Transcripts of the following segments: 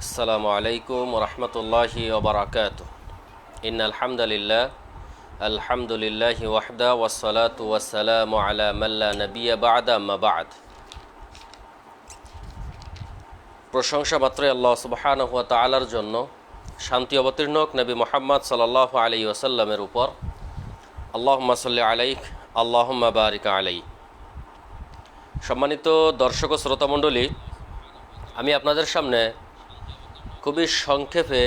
السلام عليكم ورحمة الله وبركاته. إن الحمد لله الحمد لله وحده والصلاة والسلام على من لا نبي بعد ما بعد. প্রশংসা মাত্রই الله سبحانه وتعالى رجلنا জন্য। শান্তি অবতীর্ণ হোক নবী মোহাম্মদ সাল্লাহ আলাই ওসাল্লামের উপর। আল্লাহ সাল্লি আলাইক আল্লাহ বারিকা সম্মানিত দর্শক ও শ্রোতামণ্ডলী আমি আপনাদের সামনে খুবই সংক্ষেপে,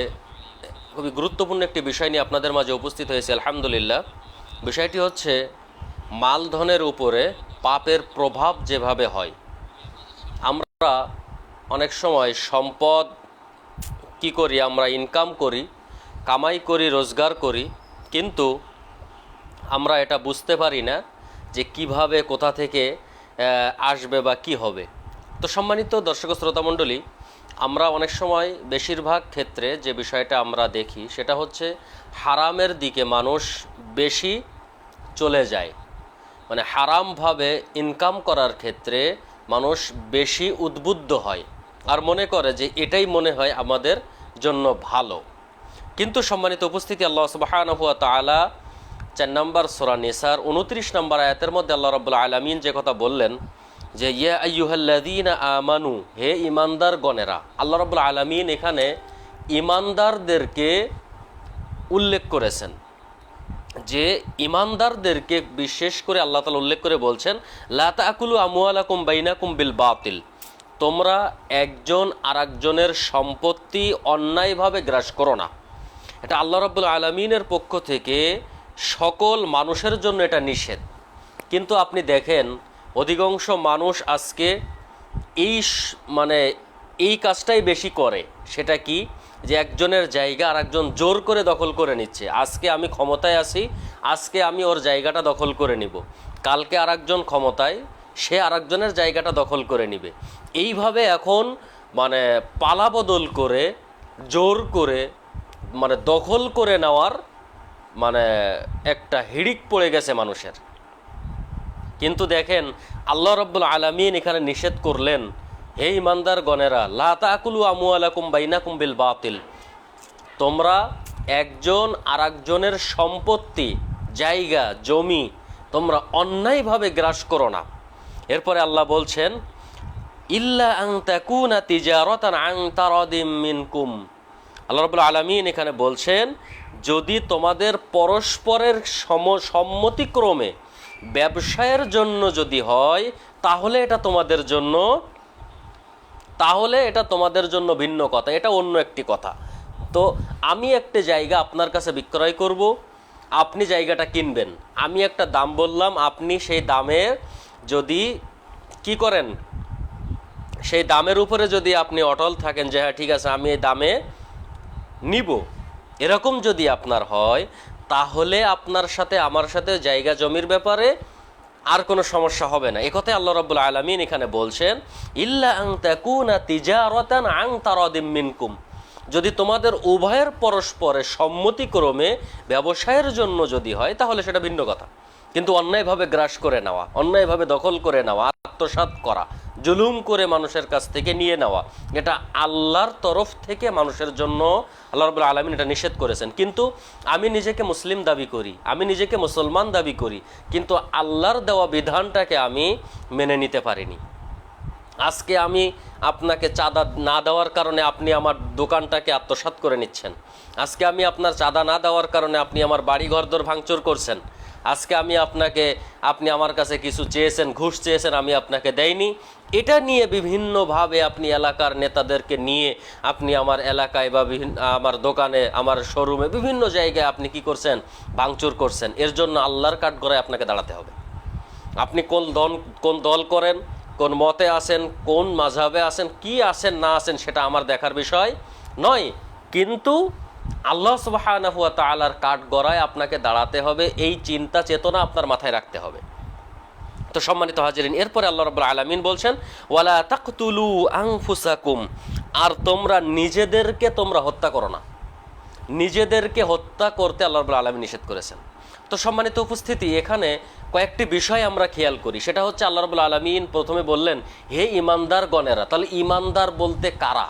খুবই গুরুত্বপূর্ণ একটি বিষয় নিয়ে আপনাদের মাঝে উপস্থিত হয়েছে, আলহামদুলিল্লাহ। বিষয়টি হচ্ছে মালধনের উপরে পাপের প্রভাব যেভাবে হয়। আমরা অনেক সময় সম্পদ কি করি, আমরা ইনকাম করি, কামাই করি, রোজগার করি, কিন্তু আমরা এটা বুঝতে পারি না যে কীভাবে, কোথা থেকে আসবে বা কি হবে? তো সম্মানিত দর্শক শ্রোতামণ্ডলী আমরা অনেক সময় বেশিরভাগ ক্ষেত্রে যে বিষয়টা আমরা দেখি সেটা হচ্ছে হারামের দিকে মানুষ বেশি চলে যায়। মানে হারামভাবে ইনকাম করার ক্ষেত্রে মানুষ বেশি উদ্বুদ্ধ হয় আর মনে করে যে এটাই মনে হয় আমাদের জন্য ভালো। কিন্তু সম্মানিত উপস্থিতি আল্লাহ সুবাহানহু তালা চার নম্বর সোরা নিসার, উনত্রিশ নম্বর আয়াতের মধ্যে আল্লাহ রব্বুল্লা আলমিন যে কথা বললেন যে, ইয়া আইয়ুহাল্লাদিন আমানু হে ইমানদার গণেরা আল্লাহ রব্বুল আলমিন এখানে ইমানদারদেরকে উল্লেখ করেছেন। যে ইমানদারদেরকে বিশেষ করে আল্লাহ তালা উল্লেখ করে বলছেন লাতা আকুলু আমুয়ালাকুম বাইনাকুম বিল বাতিল তোমরা একজন আরেকজনের সম্পত্তি অন্যায়ভাবে গ্রাস করো না। এটা আল্লাহ রাব্বুল আলমিনের পক্ষ থেকে সকল মানুষের জন্য এটা নিষেধ। কিন্তু আপনি দেখেন, অধিকাংশ মানুষ আজকে এই মানে এই কাজটাই বেশি করে। সেটা কি? যে একজনের জায়গা আর একজন জোর করে দখল করে নিচ্ছে। আজকে আমি ক্ষমতায় আছি, আজকে আমি ওর জায়গাটা দখল করে নিব। কালকে আর একজন ক্ষমতায়, সে আরেকজনের জায়গাটা দখল করে নিবে। এইভাবে এখন মানে পালা বদল করে, জোর করে মানে দখল করে নেওয়ার মানে একটা হিড়িক পড়ে গেছে মানুষের। কিন্তু দেখেন, আল্লাহ রব্বুল আলমিন এখানে নিষেধ করলেন, হে ইমানদার গণেরা লা তাকুলু আমু আলাকুম বাইনাকুম বিল বাতিল। তোমরা একজন আর একজনের সম্পত্তি, জায়গা, জমি তোমরা অন্যায়ভাবে গ্রাস করো না। এরপরে আল্লাহ বলছেন, ইল্লা আং তাকুনা তিজারাতান আং তারাদিম মিনকুম। আল্লাহ রাব্বুল আলামিন এখানে বলছেন, যদি তোমাদের পরস্পরের সম, সম্মতিক্রমে ব্যবসায়ের জন্য যদি হয়, তাহলে এটা তোমাদের জন্য, তাহলে এটা তোমাদের জন্য ভিন্ন কথা, এটা অন্য একটি কথা। তো আমি একটা জায়গা আপনার কাছে বিক্রয় করব, আপনি জায়গাটা কিনবেন। আমি একটা দাম বললাম, আপনি সেই দামের যদি কি করেন, সেই দামের উপরে যদি আপনি অটল থাকেন যে হ্যাঁ ঠিক আছে, আমি এই দামে নিব। এরকম যদি আপনার হয়, তাহলে আপনার সাথে, আমার সাথে জায়গা জমির ব্যাপারে আর কোনো সমস্যা হবে না। একথাই আল্লাহ রাব্বুল আলামিন এখানে বলছেন, ইল্লা আং তাকুনা তিজারাতান আং তারাদিম মিনকুম। যদি তোমাদের উভয়ের পরস্পরের সম্মতিক্রমে ব্যবসায়ের জন্য যদি হয়, তাহলে সেটা ভিন্ন কথা। কিন্তু অন্যায়ভাবে গ্রাস করে নেওয়া, অন্যায়ভাবে দখল করে নেওয়া আত্মসাৎ করা, জুলুম করে মানুষের কাছ থেকে নিয়ে নেওয়া, এটা আল্লাহর তরফ থেকে মানুষের জন্য আল্লাহ রবুল আলমিন এটা নিষেধ করেছেন। কিন্তু আমি নিজেকে মুসলিম দাবি করি, আমি নিজেকে মুসলমান দাবি করি, কিন্তু আল্লাহর দেওয়া বিধানটাকে আমি মেনে নিতে পারিনি। আজকে আমি আপনাকে চাঁদা না দেওয়ার কারণে আপনি আমার দোকানটাকে আত্মসাৎ করে নিচ্ছেন। আজকে আমি আপনার চাঁদা না দেওয়ার কারণে আপনি আমার বাড়ি ঘরদোর ভাঙচুর করছেন। আজকে আমি আপনাকে, আপনি আমার কাছে কিছু চেয়েছেন, ঘুষ চেয়েছেন, আমি আপনাকে দেইনি। এটা নিয়ে বিভিন্নভাবে আপনি এলাকার নেতাদেরকে নিয়ে আপনি আমার এলাকায় বা বিভিন্ন আমার দোকানে, আমার শোরুমে বিভিন্ন জায়গায় আপনি কি করছেন? ভাঙচুর করছেন। এর জন্য আল্লাহর কাঠগড়ায় আপনাকে দাঁড়াতে হবে। আপনি কোন দল কোন দল করেন, কোন মতে আছেন, কোন মাঝাবে আছেন, কি আছেন, না আছেন, সেটা আমার দেখার বিষয় নয়। কিন্তু আল্লাহ সুবাহানাহু ওয়া তাআলার কাঠ গড়ায় আপনাকে দাঁড়াতে হবে, এই চিন্তা চেতনা আপনার মাথায় রাখতে হবে। তো সম্মানিত হাজিরিন, এরপরে আল্লাহ রাব্বুল আলামিন বলছেন, ওয়ালা তাকতুলু আনফুসাকুম আর তোমরা নিজেদেরকে তোমরা হত্যা করো না। নিজেদেরকে হত্যা করতে আল্লাহ রাব্বুল আলামিন নিষেধ করেছেন। তো সম্মানিত উপস্থিতি, এখানে কয়েকটি বিষয় আমরা খেয়াল করি। সেটা হচ্ছে আল্লাহ রবুল আলমিন প্রথমে বললেন, হে ইমানদার গণেরা তাহলে ইমানদার বলতে কারা?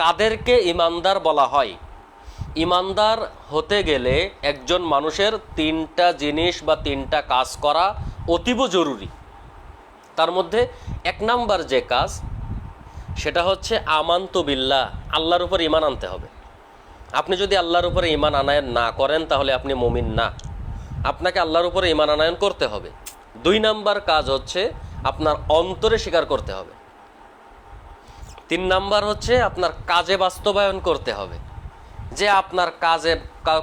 কাদেরকে ইমানদার বলা হয়? ইমানদার হতে গেলে একজন মানুষের তিনটা জিনিস বা তিনটা কাজ করা অতীব জরুরি। তার মধ্যে এক নাম্বার যে কাজ, সেটা হচ্ছে আমান্ত বিল্লা আল্লাহর উপর ইমান আনতে হবে। আপনি যদি আল্লাহর উপরে ইমান আনায়ন না করেন, তাহলে আপনি মমিন না। আপনাকে আল্লাহর উপরে ইমান আনায়ন করতে হবে। দুই নাম্বার কাজ হচ্ছে আপনার অন্তরে স্বীকার করতে হবে। তিন নাম্বার হচ্ছে আপনার কাজে বাস্তবায়ন করতে হবে। যে আপনার কাজে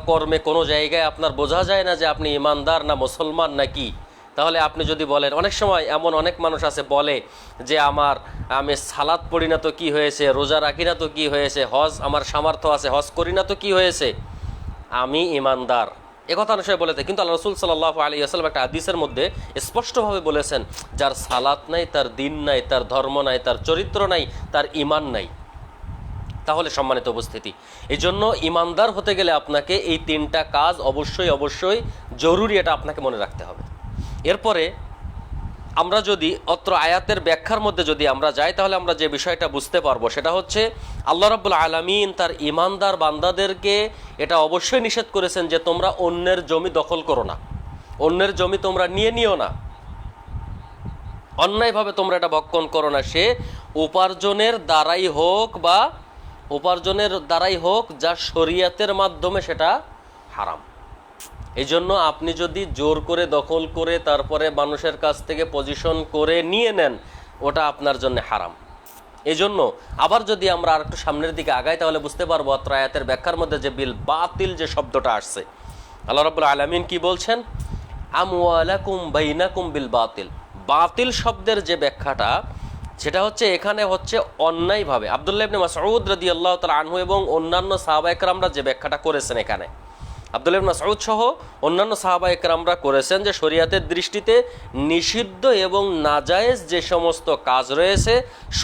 কর্মে কোনো জায়গায় আপনার বোঝা যায় না যে আপনি ইমানদার না মুসলমান না কি। তাহলে আপনি যদি বলেন, অনেক সময় এমন অনেক মানুষ আছে বলে যে, আমার, আমি সালাদ পড়ি না তো কি হয়েছে, রোজা রাখি না তো কী হয়েছে, হজ, আমার সামর্থ্য আছে, হজ করি না তো কী হয়েছে? আমি ইমানদার। একথা অনেক সময় বলে থাকে। কিন্তু আল্লাহ রসুল সাল্লাহ আলী আসলাম একটা হাদিসের মধ্যে স্পষ্টভাবে বলেছেন, যার সালাত নাই, তার দিন নাই, তার ধর্ম নাই, তার চরিত্র নাই, তার ইমান নাই। তাহলে সম্মানিত উপস্থিতি। এই জন্য ইমানদার হতে গেলে আপনাকে এই তিনটা কাজ অবশ্যই অবশ্যই জরুরি এটা আপনাকে মনে রাখতে হবে। এরপরে আমরা যদি অত্র আয়াতের ব্যাখ্যার মধ্যে যদি আমরা যাই, তাহলে আমরা যে বিষয়টা বুঝতে পারব সেটা হচ্ছে আল্লাহ রাব্বুল আলামিন তার ইমানদার বান্দাদেরকে এটা অবশ্যই নিষেধ করেছেন যে তোমরা অন্যের জমি দখল করো না। অন্যের জমি তোমরা নিয়ে নিও না। অন্যায়ভাবে তোমরা এটা ভক্ষণ করো না। সে উপার্জনের দ্বারাই হোক বা উপার্জনের দ্বারাই হোক, যা শরিয়াতের মাধ্যমে সেটা হারাম। এই জন্য আপনি যদি জোর করে দখল করে তারপরে মানুষের কাছ থেকে পজিশন করে নিয়ে নেন, ওটা আপনার জন্য হারাম। এই জন্য আবার যদি আমরা আর একটু সামনের দিকে আগাই, তাহলে বুঝতে পারব আয়াতের ব্যাখ্যার মধ্যে যে বিল বাতিল যে শব্দটা আসছে। আল্লাহ রাবুল আলমিন কি বলছেন? আমওয়ালাকুম বাইনাকুম বিল বাতিল। বাতিল শব্দের যে ব্যাখ্যাটা সেটা হচ্ছে এখানে হচ্ছে অন্যায়ভাবে। আবদুল্লাহ ইবনে মাসউদ রাদিয়াল্লাহু তাআলা আনহু এবং অন্যান্য সাহাবা একরামরা যে ব্যাখ্যাটা করেছেন এখানে। আবদুল্লাহ ইবনে মাসউদ সহ অন্যান্য সাহাবা একরামরা করেছেন যে শরীয়তের দৃষ্টিতে নিষিদ্ধ এবং নাজায়েজ যে সমস্ত কাজ রয়েছে,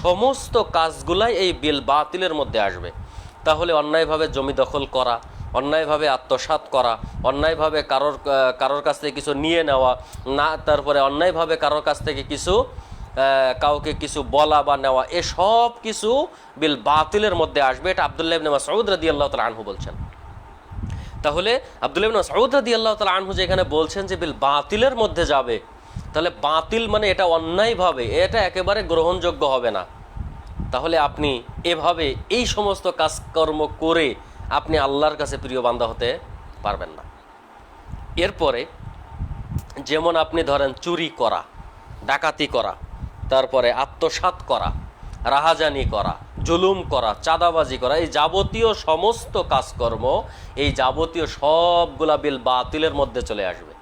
সমস্ত কাজগুলাই এই বিল বাতিলের মধ্যে আসবে। তাহলে অন্যায়ভাবে জমি দখল করা, অন্যায়ভাবে আত্মসাৎ করা, অন্যায়ভাবে কারোর কারোর কাছ থেকে কিছু নিয়ে নেওয়া, না, তারপরে অন্যায়ভাবে কারোর কাছ থেকে কিছু কাউকে কিছু বলা বা নেওয়া এসব কিছু বিল বাতিলের মধ্যে আসবে। এটা আবদুল্লাহ ইবনে মাসউদ রাদিয়াল্লাহু তাআলা আনহু বলছেন। তাহলে আবদুল্লাহ ইবনে মাসউদ রাদিয়াল্লাহু তাআলা আনহু যে এখানে বলছেন যে বিল বাতিলের মধ্যে যাবে, তাহলে বাতিল মানে এটা অন্যায়ভাবে এটা একেবারে গ্রহণযোগ্য হবে না। তাহলে আপনি এভাবে এই সমস্ত কাজকর্ম করে আপনি আল্লাহর কাছে প্রিয় বান্দা হতে পারবেন না। এরপরে যেমন আপনি ধরেন চুরি করা, ডাকাতি করা তারপরে আত্মসাৎ করা, রাহাজানি করা, জুলুম করা, চাঁদাবাজি করা, এই যাবতীয় সমস্ত কাজকর্ম এই যাবতীয় সবগুলা বিল বাতিলের মধ্যে চলে আসবে।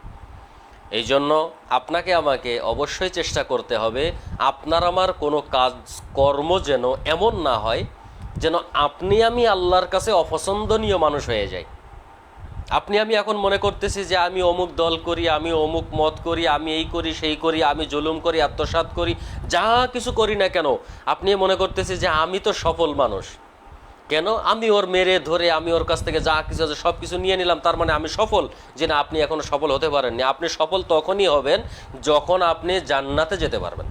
এই জন্য আপনাকে আমাকে অবশ্যই চেষ্টা করতে হবে, আপনার আমার কোনো কাজ কর্ম যেন এমন না হয়, যেন আপনি আমি আল্লাহর কাছে অপছন্দনীয় মানুষ হয়ে যাই। আপনি, আমি এখন মনে করতেছি যে আমি অমুক দল করি, আমি অমুক মত করি, আমি এই করি, সেই করি, আমি জুলুম করি, আত্মসাৎ করি, যা কিছু করি না কেন, আপনি মনে করতেছি যে আমি তো সফল মানুষ। কেন? আমি ওর মেরে ধরে, আমি ওর কাছ থেকে যা কিছু আছে সব কিছু নিয়ে নিলাম, তার মানে আমি সফল, যে না, আপনি এখনও সফল হতে পারেননি। আপনি সফল তখনই হবেন যখন আপনি জান্নাতে যেতে পারবেন।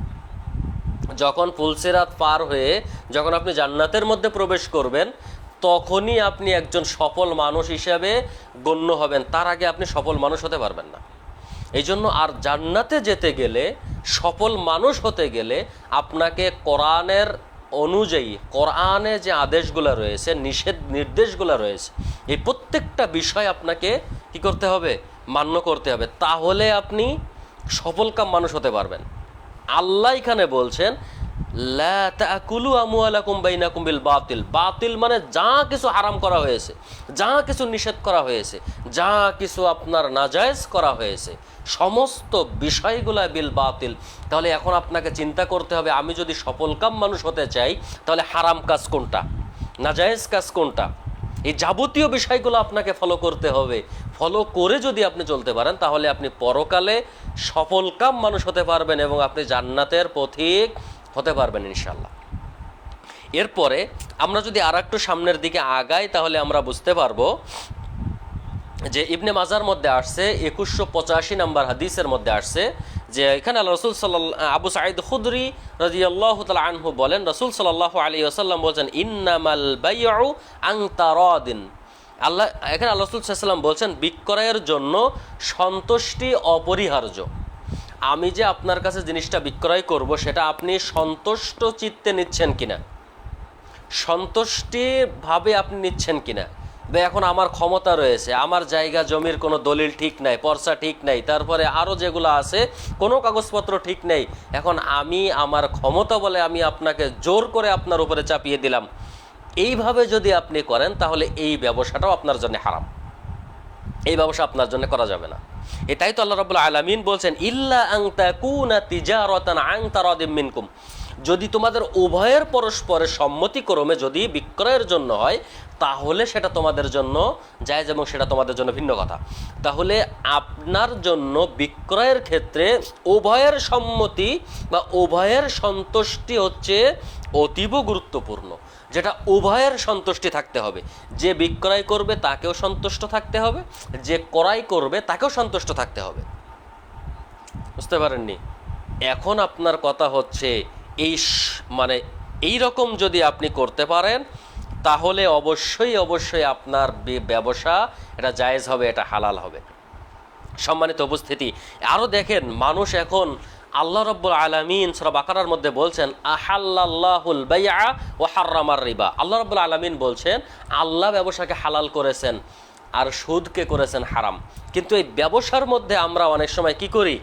যখন ফুলসেরাত পার হয়ে যখন আপনি জান্নাতের মধ্যে প্রবেশ করবেন তখনই আপনি একজন সফল মানুষ হিসাবে গণ্য হবেন। তার আগে আপনি সফল মানুষ হতে পারবেন না। এই জন্য আর জান্নাতে যেতে গেলে, সফল মানুষ হতে গেলে আপনাকে কোরআনের অনুযায়ী, কোরআনে যে আদেশগুলো রয়েছে, নিষেধ নির্দেশগুলো রয়েছে, এই প্রত্যেকটা বিষয় আপনাকে কি করতে হবে? মান্য করতে হবে। তাহলে আপনি সফলকাম মানুষ হতে পারবেন। আল্লাহ এখানে বলছেন বাতিল। বাতিল মানে যা কিছু হারাম করা হয়েছে, যা কিছু নিষেধ করা হয়েছে, যা কিছু আপনার নাজায়েজ করা হয়েছে, সমস্ত বিষয়গুলা বিল বাতিল। তাহলে এখন আপনাকে চিন্তা করতে হবে, আমি যদি সফলকাম মানুষ হতে চাই, তাহলে হারাম কাজ কোনটা? নাজায়েজ কাজ কোনটা? এই যাবতীয় বিষয়গুলো আপনাকে ফলো করতে হবে। ফলো করে যদি আপনি চলতে পারেন, তাহলে আপনি পরকালে সফলকাম মানুষ হতে পারবেন এবং আপনি জান্নাতের পথিক হতে পারবেন ইনশাল্লাহ এরপরে আমরা যদি আর একটু সামনের দিকে আগাই, তাহলে আমরা বুঝতে পারব যে ইবনে মাজার মধ্যে আসছে, একুশশো পঁচাশি নাম্বার হাদিসের মধ্যে আসছে যে এখানে আল্লাহ রসুল সাল্লাহ আবু সাঈদ খুদরি রাজি আল্লাহ আনহু বলেন, রসুল সাল্লাহ আলী আসাল্লাম বলছেন, ইন্নামাল বাইউ আংতারদিন আল্লাহ, এখানে আল্লাহ রসুল সাল্লাম বলছেন, বিক্রয়ের জন্য সন্তুষ্টি অপরিহার্য। আমি যে আপনার কাছে জিনিসটা বিক্রয় করব, সেটা আপনি সন্তুষ্ট চিত্তে নিচ্ছেন কিনা? সন্তুষ্টিভাবে আপনি নিচ্ছেন কিনা? বা এখন আমার ক্ষমতা রয়েছে, আমার জায়গা জমির কোনো দলিল ঠিক নাই পর্চা ঠিক নাই, তারপরে আরও যেগুলো আছে, কোনো কাগজপত্র ঠিক নেই। এখন আমি আমার ক্ষমতা বলে আমি আপনাকে জোর করে আপনার উপরে চাপিয়ে দিলাম। এইভাবে যদি আপনি করেন, তাহলে এই ব্যবসাটাও আপনার জন্য হারাম। এই ব্যবসা আপনার জন্য করা যাবে না। এটাই তো আল্লাহ রাবুল আলমিন বলছেন, ইল্লা আংতা কুনা তিজারতান আংতা রদিম মিনকুম। যদি তোমাদের উভয়ের পরস্পরের সম্মতিক্রমে যদি বিক্রয়ের জন্য হয়, তাহলে সেটা তোমাদের জন্য যায় এবং সেটা তোমাদের জন্য ভিন্ন কথা। তাহলে আপনার জন্য বিক্রয়ের ক্ষেত্রে উভয়ের সম্মতি বা উভয়ের সন্তুষ্টি হচ্ছে অতীব গুরুত্বপূর্ণ। যেটা উভয়ের সন্তুষ্টি থাকতে হবে। যে বিক্রয় করবে, তাকেও সন্তুষ্ট থাকতে হবে। যে ক্রয় করবে, তাকেও সন্তুষ্ট থাকতে হবে। বুঝতে পারেননি? এখন আপনার কথা হচ্ছে এই মানে এই রকম যদি আপনি করতে পারেন, তাহলে অবশ্যই অবশ্যই আপনার ব্যবসা এটা জায়েজ হবে, এটা হালাল হবে। সম্মানিত উপস্থিতি আরও দেখেন, মানুষ এখন আল্লাহ রব্বুল আলমিন সরব আকারার মধ্যে বলছেন আহাল্লাহুল বাইয়া ও হার্রামার রিবা। আল্লাহ রব্বুল আলমিন বলছেন, আল্লাহ ব্যবসাকে হালাল করেছেন আর সুদকে করেছেন হারাম। কিন্তু এই ব্যবসার মধ্যে আমরা অনেক সময় কি করি?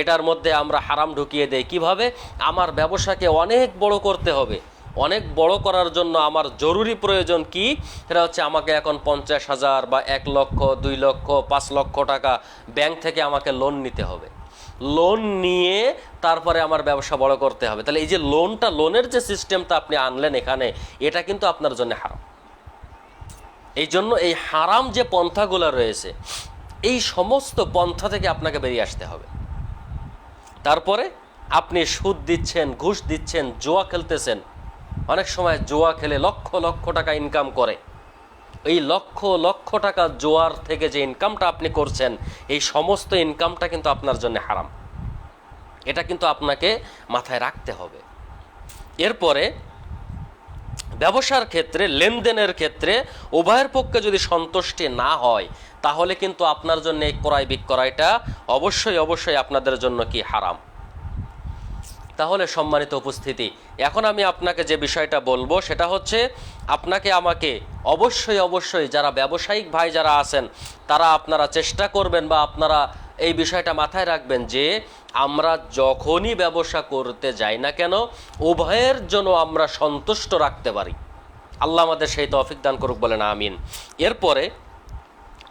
এটার মধ্যে আমরা হারাম ঢুকিয়ে দেই। কীভাবে? আমার ব্যবসাকে অনেক বড় করতে হবে। অনেক বড় করার জন্য আমার জরুরি প্রয়োজন কি? সেটা হচ্ছে আমাকে এখন পঞ্চাশ হাজার বা এক লক্ষ, দুই লক্ষ, পাঁচ লক্ষ টাকা ব্যাংক থেকে আমাকে লোন নিতে হবে। লোন নিয়ে তারপরে আমার ব্যবসা বড় করতে হবে। তাহলে এই যে লোনটা লোনের যে সিস্টেমটা আপনি আনলেন এখানে, এটা কিন্তু আপনার জন্য হারাম। এই জন্য এই হারাম যে পন্থাগুলো রয়েছে, এই সমস্ত পন্থা থেকে আপনাকে বেরিয়ে আসতে হবে। তারপরে আপনি সুদ দিচ্ছেন, ঘুষ দিচ্ছেন, জোয়া খেলতেছেন। অনেক সময় জোয়া খেলে লক্ষ লক্ষ টাকা ইনকাম করে। এই লক্ষ লক্ষ টাকা জোয়ার থেকে যে ইনকামটা আপনি করছেন, এই সমস্ত ইনকামটা কিন্তু আপনার জন্য হারাম। এটা কিন্তু আপনাকে মাথায় রাখতে হবে। এরপরে, ব্যবসার ক্ষেত্রে, লেনদেনের ক্ষেত্রে উভয়ের পক্ষে যদি সন্তুষ্টি না হয়, তাহলে কিন্তু আপনার জন্য এই ক্রয় বিক্রয়টা অবশ্যই অবশ্যই আপনাদের জন্য কি হারাম? তাহলে সম্মানিত উপস্থিতি, এখন আমি আপনাকে যে বিষয়টা বলব সেটা হচ্ছে, আপনাকে আমাকে অবশ্যই অবশ্যই যারা ব্যবসায়িক ভাই যারা আছেন, তারা আপনারা চেষ্টা করবেন বা আপনারা এই বিষয়টা মাথায় রাখবেন যে, আমরা যখনই ব্যবসা করতে যাই না কেন, উভয়ের জন্য আমরা সন্তুষ্ট রাখতে পারি। আল্লাহ আমাদের সেই তৌফিক দান করুক বলেন, আমিন। এরপরে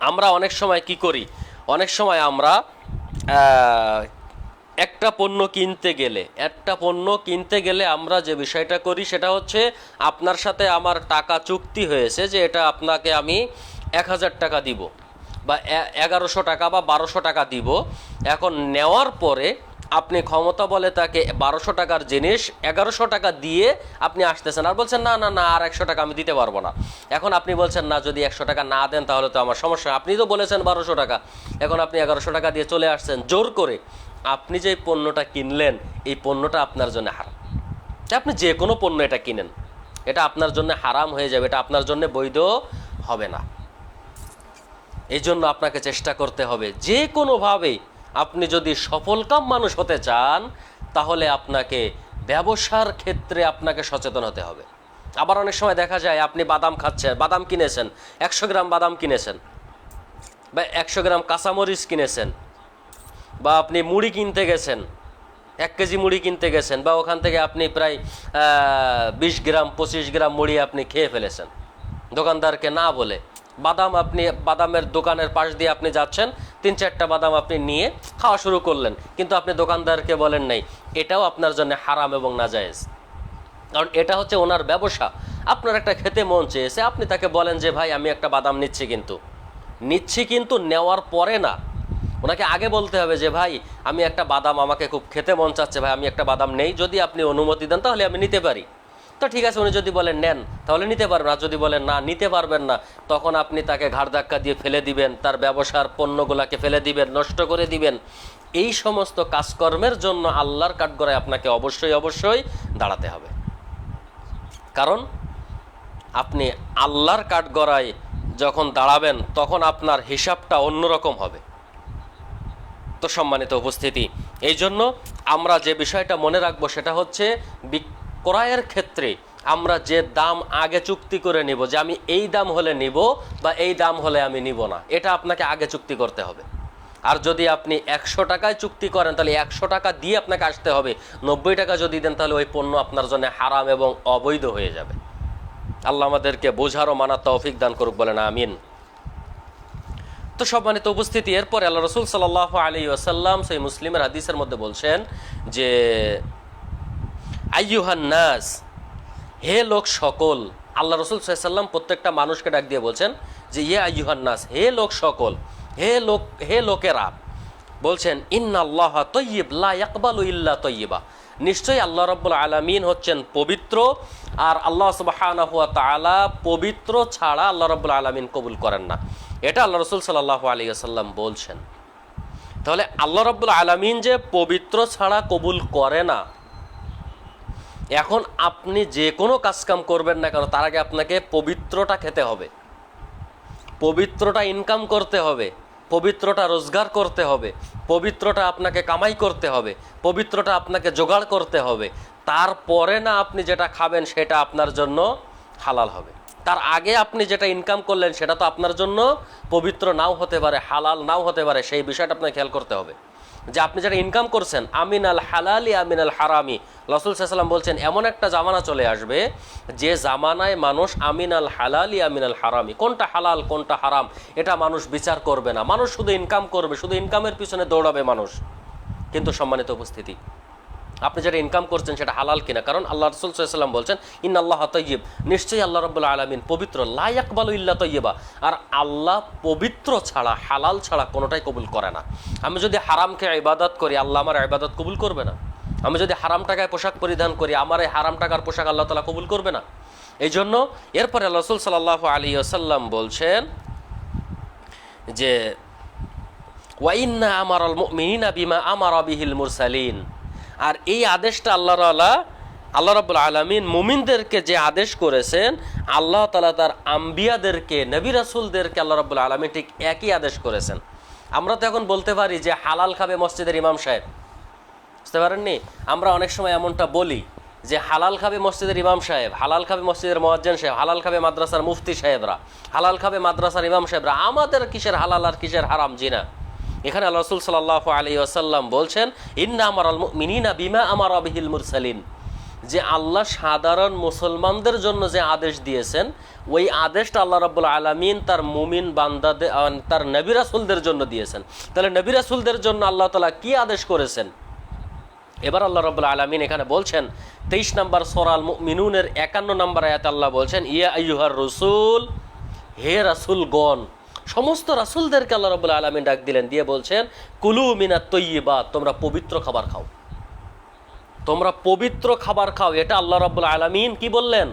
আমরা অনেক সময় কি করি? অনেক সময় আমরা একটা পণ্য কিনতে গেলে, একটা পণ্য কিনতে গেলে আমরা যে বিষয়টা করি সেটা হচ্ছে আপনার সাথে আমার টাকা চুক্তি হয়েছে যে এটা আপনাকে আমি এক হাজার টাকা দিব বা এগারোশো টাকা বা বারোশো টাকা দিব। এখন নেওয়ার পরে আপনি ক্ষমতা বলে তাকে বারোশো টাকার জিনিস, এগারোশো টাকা দিয়ে আপনি আসতেছেন আর বলছেন, না না না, আর একশো টাকা আমি দিতে পারব না। এখন আপনি বলছেন, না, যদি একশো টাকা না দেন তাহলে তো আমার সমস্যা আপনি তো বলেছেন বারোশো টাকা। এখন আপনি এগারোশো টাকা দিয়ে চলে আসছেন, জোর করে। আপনি যে পণ্যটা কিনলেন, এই পণ্যটা আপনার জন্য হারাম। আপনি যে কোনো পণ্য এটা কিনেন, এটা আপনার জন্য হারাম হয়ে যাবে, এটা আপনার জন্য বৈধ হবে না। এই জন্য আপনাকে চেষ্টা করতে হবে, যে কোনোভাবে আপনি যদি সফলকাম মানুষ হতে চান, তাহলে আপনাকে ব্যবসার ক্ষেত্রে আপনাকে সচেতন হতে হবে। আবার অনেক সময় দেখা যায়, আপনি বাদাম খাচ্ছেন, বাদাম কিনেছেন, একশো গ্রাম বাদাম কিনেছেন, বা একশো গ্রাম কাঁচামরিচ কিনেছেন বা আপনি মুড়ি কিনতে গেছেন, এক কেজি মুড়ি কিনতে গেছেন, বা ওখান থেকে আপনি প্রায় বিশ গ্রাম, পঁচিশ গ্রাম মুড়ি আপনি খেয়ে ফেলেছেন। দোকানদারকে না বলে। বাদাম আপনি, বাদামের দোকানের পাশ দিয়ে আপনি যাচ্ছেন, তিন চারটা বাদাম আপনি নিয়ে খাওয়া শুরু করলেন। কিন্তু আপনি দোকানদারকে বলেন নাই, এটাও আপনার জন্য হারাম এবং নাজায়েজ। কারণ এটা হচ্ছে ওনার ব্যবসা। আপনার একটা খেতে মন চেয়েছে, আপনি তাকে বলেন যে, ভাই, আমি একটা বাদাম নিচ্ছি কিন্তু। নিচ্ছি কিন্তু, নেওয়ার পরে না। ওনাকে আগে বলতে হবে যে, ভাই, আমি একটা বাদাম আমাকে খুব খেতে মন চাচ্ছে, ভাই, আমি একটা বাদাম নেই, যদি আপনি অনুমতি দেন, তাহলে আমি নিতে পারি। তো ঠিক আছে, উনি যদি বলেন, নেন, তাহলে নিতে পারবেন। আর যদি বলেন, না, নিতে পারবেন না, তখন আপনি তাকে ঘাড় ধাক্কা দিয়ে ফেলে দিবেন, তার ব্যবসার পণ্যগুলাকে ফেলে দিবেন, নষ্ট করে দিবেন। এই সমস্ত কাজকর্মের জন্য আল্লাহর কাঠগড়ায় আপনাকে অবশ্যই অবশ্যই দাঁড়াতে হবে। কারণ আপনি আল্লাহর কাঠগড়ায় যখন দাঁড়াবেন, তখন আপনার হিসাবটা অন্যরকম হবে। সম্মানিত উপস্থিতি। এই জন্য আমরা যে বিষয়টা মনে রাখব সেটা হচ্ছে বিক্রয়ের ক্ষেত্রে আমরা যে দাম আগে চুক্তি করে নিব, যে আমি এই দাম হলে নিব বা এই দাম হলে আমি নিব না, এটা আপনাকে আগে চুক্তি করতে হবে। আর যদি আপনি একশো টাকায় চুক্তি করেন, তাহলে একশো টাকা দিয়ে আপনাকে আসতে হবে। নব্বই টাকা যদি দেন, তাহলে ওই পণ্য আপনার জন্য হারাম এবং অবৈধ হয়ে যাবে। আল্লাহ আমাদেরকে বোঝারও মানার তৌফিক দান করুক, বলেন আমিন। তো সম্মানিত উপস্থিতি। এরপরে আল্লাহ রসুল সাল্লাহ আলী আসাল্লাম সেই মুসলিমের হাদিসের মধ্যে বলছেন যে, আইয়ুহান নাস, হে লোক সকল, আল্লাহ রসুল সাল্লাম প্রত্যেকটা মানুষকে ডাক দিয়ে বলছেন যে ইয়ে আইয়ুহান নাস, হে লোক সকল, হে লোক, হে লোকেরা, বলছেন ইন্না আল্লাহ তৈয়ব, লা ইল্লা তৈয়বা। নিশ্চয়ই আল্লাহ রব্বুল আলমিন হচ্ছেন পবিত্র আর আল্লাহ তালা পবিত্র ছাড়া আল্লাহ রব্বুল আলমিন কবুল করেন না। এটা আল্লাহ রসুল সাল্লাহ আলী আসাল্লাম বলছেন। তাহলে আল্লাহ রব্বুল আলমিন যে পবিত্র ছাড়া কবুল করে না, এখন আপনি যে কোনো কাজকাম করবেন না কেন, তার আগে আপনাকে পবিত্রটা খেতে হবে। পবিত্রটা ইনকাম করতে হবে, পবিত্রটা রোজগার করতে হবে, পবিত্রটা আপনাকে কামাই করতে হবে, পবিত্রটা আপনাকে জোগাড় করতে হবে। তারপরে না আপনি যেটা খাবেন, সেটা আপনার জন্য হালাল হবে। তার আগে আপনি যেটা ইনকাম করলেন সেটা তো আপনার জন্য পবিত্র নাও হতে পারে, হালাল নাও হতে পারে, সেই বিষয়টা আপনাকে খেয়াল করতে হবে। যে আপনি যেটা ইনকাম করছেন আমিন আল হালালি আমিন আল হারামি, রসুল সাল্লাম বলছেন, এমন একটা জামানা চলে আসবে, যে জামানায় মানুষ আমিন আল হালালি আমিন আল হারামি, কোনটা হালাল, কোনটা হারাম, এটা মানুষ বিচার করবে না। মানুষ শুধু ইনকাম করবে, শুধু ইনকামের পিছনে দৌড়াবে মানুষ। কিন্তু সম্মানিত উপস্থিতি আপনি যেটা ইনকাম করছেন সেটা হালাল কিনা? কারণ আল্লাহ রসুল সাল্লাম বলছেন ইন আল্লাহ তৈয়ব নিশ্চয়ই আল্লাহ রব্বুল্লা আলমিন পবিত্র। লাইয়াকবাল ইল্লা তৈয়বা আর আল্লাহ পবিত্র ছাড়া, হালাল ছাড়া কোনোটাই কবুল করে না। আমি যদি হারামকে ইবাদত করি, আল্লাহ আমার ইবাদত কবুল করবে না। আমি যদি হারাম টাকায় পোশাক পরিধান করি, আমার এই হারাম টাকার পোশাক আল্লাহ তালা কবুল করবে না। এই জন্য এরপরে রসুল সাল্লাহ আলী আসাল্লাম বলছেন যে ওয়াইন্না আমার মিনা বিমা আমার বিহিল মুরসালিন। আর এই আদেশটা আল্লাহ আল্লাহ আল্লাহ রব্বুল আলমিন মুমিনদেরকে যে আদেশ করেছেন, আল্লাহ তালা তার আম্বিয়াদেরকে, নবী রাসুলদেরকে আল্লাহ রব্বুল আলমিন ঠিক একই আদেশ করেছেন। আমরা তো এখন বলতে পারি যে হালাল খাবে মসজিদের ইমাম সাহেব। বুঝতে পারেননি? আমরা অনেক সময় এমনটা বলি যে হালাল খাবে মসজিদের ইমাম সাহেব, হালাল খাবে মসজিদের মোয়াজ্জেন সাহেব, হালাল খাবে মাদ্রাসার মুফতি সাহেবরা, হালাল খাবে মাদ্রাসার ইমাম সাহেবরা। আমাদের কিসের হালাল আর কিসের হারাম জিনা? এখানে আল্লাহ রসুল সাল্লাহ আলী আসাল্লাম বলছেন, ইন্না আমার মিনিনা বিমা আমার আবিহিল মুরসালিন। যে আল্লাহ সাধারণ মুসলমানদের জন্য যে আদেশ দিয়েছেন, ওই আদেশটা আল্লাহ রাবুল আলমিন তার মুমিন বান্দাদের তার নবী রাসুলদের জন্য দিয়েছেন। তাহলে নবী রাসুলদের জন্য আল্লাহ তালা কি আদেশ করেছেন? এবার আল্লাহ রবুল্লা আলমিন এখানে বলছেন, তেইশ নম্বর সোরাল মিনুনের একান্ন নম্বর আয়াত আল্লাহ বলছেন, ইয়া আইয়ুহার রসুল, হে রাসুল রাসুলগণ সমস্ত রাসুলদেরকে আল্লাহ রবুল্লা আলমিন ডাক দিলেন, দিয়ে বলছেন, কুলু মিনা তৈবা তোমরা পবিত্র খাবার খাও। তোমরা পবিত্র খাবার খাও। এটা আল্লাহ রব্বুল আলমিন কি বললেন?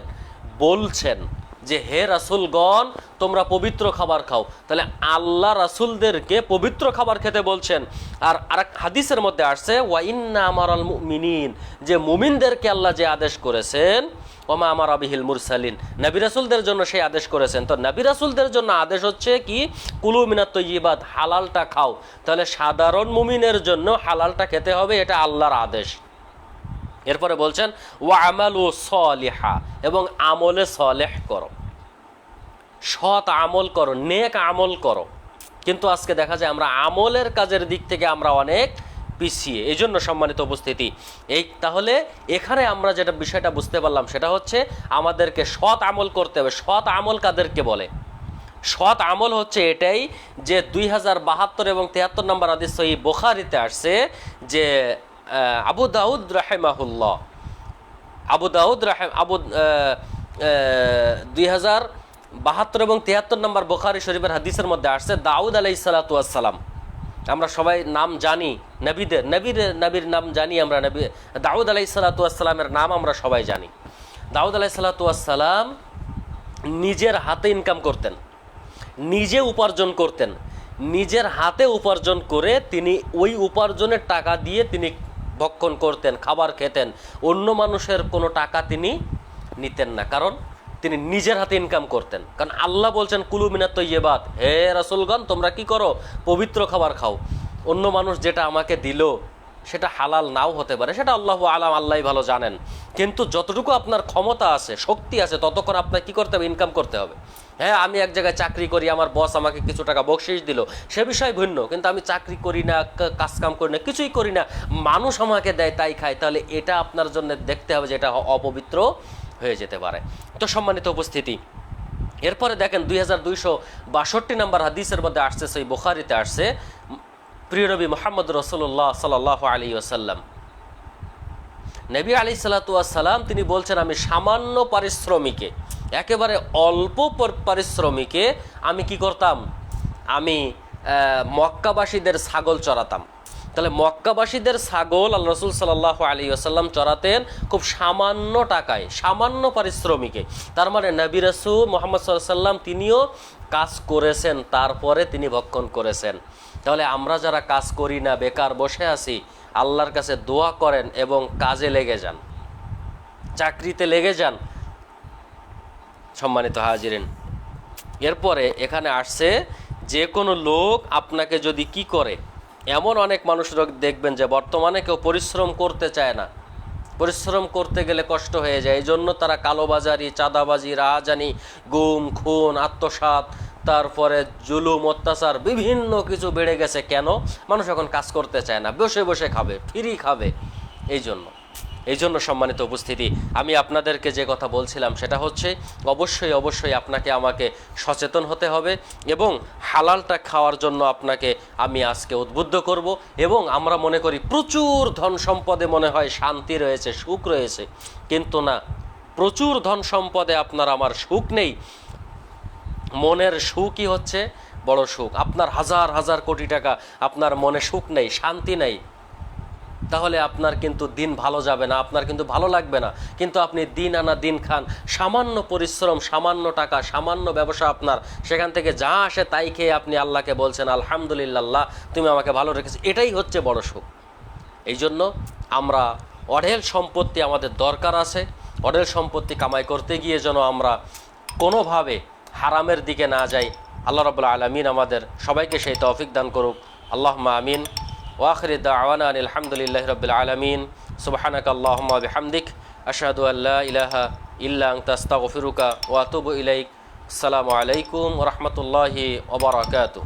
বলছেন যে, হে রাসুলগণ, তোমরা পবিত্র খাবার খাও। তাহলে আল্লাহ রাসুলদেরকে পবিত্র খাবার খেতে বলছেন। আর আরেক হাদিসের মধ্যে আসছে ওয়াইন্না আমার মিনিন যে মুমিনদেরকে আল্লাহ যে আদেশ করেছেন ওমা আমার আবিহিল মুরসালিন। নবী রাসুলদের জন্য সেই আদেশ করেছেন। তো নবী রাসুলদের জন্য আদেশ হচ্ছে কি? কুলু মিনাত তৈবাদ হালালটা খাও। তাহলে সাধারণ মুমিনের জন্য হালালটা খেতে হবে, এটা আল্লাহর আদেশ। এরপরে বলছেন, ওয়া আমালু সলিহা, এবং আমলে সলেহ করো। সৎ আমল করো, নেক আমল করো। কিন্তু আজকে দেখা যায় আমরা আমলের কাজের দিক থেকে আমরা অনেক পিছিয়ে এই জন্য সম্মানিত উপস্থিতি। এই, তাহলে এখানে আমরা যেটা বিষয়টা বুঝতে পারলাম সেটা হচ্ছে আমাদেরকে সৎ আমল করতে হবে। সৎ আমল কাদেরকে বলে? সৎ আমল হচ্ছে এটাই যে দুই হাজার বাহাত্তর এবং তিয়াত্তর নম্বর আদিস এই বোখারিতে আসছে যে আবু দাউদ রাহেমাহুল্লাহ, আবু দাউদ রাহেম আবু দুই হাজার বাহাত্তর এবং তিয়াত্তর নম্বর বোখারি শরীফের হাদিসের মধ্যে আসছে, দাউদ আলাই সালাতাম আমরা সবাই নাম জানি, নবীদের, নবীর নবীর নাম জানি আমরা, নবী, দাউদ আলাই সালাতামের নাম আমরা সবাই জানি। দাউদ আলাহ সাল্লাতাম নিজের হাতে ইনকাম করতেন, নিজে উপার্জন করতেন, নিজের হাতে উপার্জন করে তিনি ওই উপার্জনের টাকা দিয়ে তিনি ভক্ষণ করতেন, খাবার খেতেন, অন্য মানুষের কোনো টাকা তিনি নিতেন না। কারণ তিনি নিজের হাতে ইনকাম করতেন। কারণ আল্লাহ বলছেন কুলুমিনা তৈবাদ হে রাসুলগণ, তোমরা কি করো? পবিত্র খাবার খাও। অন্য মানুষ যেটা আমাকে দিল, সেটা হালাল নাও হতে পারে। সেটা আল্লাহ আলাম, আল্লাহ ভালো জানেন। কিন্তু যতটুকু আপনার ক্ষমতা আছে, শক্তি আছে, ততক্ষণ আপনার কি করতে হবে? ইনকাম করতে হবে। হ্যাঁ আমি এক জায়গায় চাকরি করি, আমার বস আমাকে কিছু টাকা বকশিস দিল। সে বিষয় ভিন্ন, কিন্তু আমি চাকরি করি না কাজকাম করি না, কিছুই করি না। মানুষ আমাকে দেয়, তাই খায়। তাহলে এটা আপনার জন্য দেখতে হবে যে এটা অপবিত্র হয়ে যেতে পারে। তো সম্মানিত উপস্থিতি, এরপরে দেখেন দুই হাজার দুইশো বাষট্টি নম্বর হাদিসের মধ্যে আসছে, সেই বুখারিতে আসছে, প্রিয় নবী মোহাম্মদ রসুল্লাহ সাল্লাহ আলী ওসাল্লাম নবী আলি সাল্লাতুয়াসাল্লাম তিনি বলছেন, আমি সামান্য পারিশ্রমিকে, একেবারে অল্প পারিশ্রমিকে আমি কি করতাম? আমি মক্কাবাসীদের ছাগল চড়াতাম। তাহলে মক্কাবাসীদের ছাগল আল্লাহ রসুল সাল্লাহ আলী আসাল্লাম চড়াতেন খুব সামান্য টাকায়, সামান্য পারিশ্রমিকে। তার মানে নবী রসুল মোহাম্মদ সাল্লাম তিনিও কাজ করেছেন, তারপরে তিনি ভক্ষণ করেছেন। তাহলে আমরা যারা কাজ করি না, বেকার বসে আছি, আল্লাহর কাছে দোয়া করেন এবং কাজে লেগে যান, চাকরিতে লেগে যান। সম্মানিত হাজিরেন, এরপরে এখানে আসছে যে কোনো লোক আপনাকে যদি কি করে এমন অনেক মানুষ দেখবেন যে বর্তমানে কেউ পরিশ্রম করতে চায় না। পরিশ্রম করতে গেলে কষ্ট হয়ে যায়। এই জন্য তারা কালোবাজারি, চাঁদাবাজি, রাহাজানি, গুম, খুন আত্মসাত তারপরে জুলুম, অত্যাচার বিভিন্ন কিছু বেড়ে গেছে। কেন? মানুষ এখন কাজ করতে চায় না। বসে বসে খাবে, ফিরি খাবে। এই জন্য এই জন্য সম্মানিত উপস্থিতি, আমি আপনাদেরকে যে কথা বলছিলাম সেটা হচ্ছে, অবশ্যই অবশ্যই আপনাকে আমাকে সচেতন হতে হবে এবং হালালটা খাওয়ার জন্য আপনাকে আমি আজকে উদ্বুদ্ধ করব এবং আমরা মনে করি প্রচুর ধন সম্পদে মনে হয় শান্তি রয়েছে, সুখ রয়েছে। কিন্তু না, প্রচুর ধন সম্পদে আপনার আমার সুখ নেই। মনের সুখই হচ্ছে বড় সুখ। আপনার হাজার হাজার কোটি টাকা আপনার মনে সুখ নেই, শান্তি নেই। তাহলে আপনার কিন্তু দিন ভালো যাবে না, আপনার কিন্তু ভালো লাগবে না। কিন্তু আপনি দিন আনা দিন খান, সামান্য পরিশ্রম, সামান্য টাকা, সামান্য ব্যবসা আপনার, সেখান থেকে যা আসে তাই খেয়ে আপনি আল্লাহকে বলছেন, আলহামদুলিল্লাহ, তুমি আমাকে ভালো রেখেছো। এটাই হচ্ছে বড় সুখ। এই জন্য আমরা অঢেল সম্পত্তি আমাদের দরকার আছে, অঢেল সম্পত্তি কামাই করতে গিয়ে যেন আমরা কোনোভাবে হারামের দিকে না যাই। আল্লাহ রবুল্লা আলমিন আমাদের সবাইকে সেই তৌফিক দান করুক। আল্লাহ আমিন। ওয়াখির দাওয়ানা আলহামদুলিল্লাহ রবিল আলমিন সুবাহানাক আল্লাহ বিহামদিক আশাদু আল্লাহ ইলাহা ইল্লা আস্তাগফিরুকা ওয়াতুবু ইলাইক সালামু আলাইকুম রহমতুল্লাহি ওবরাকাতুহ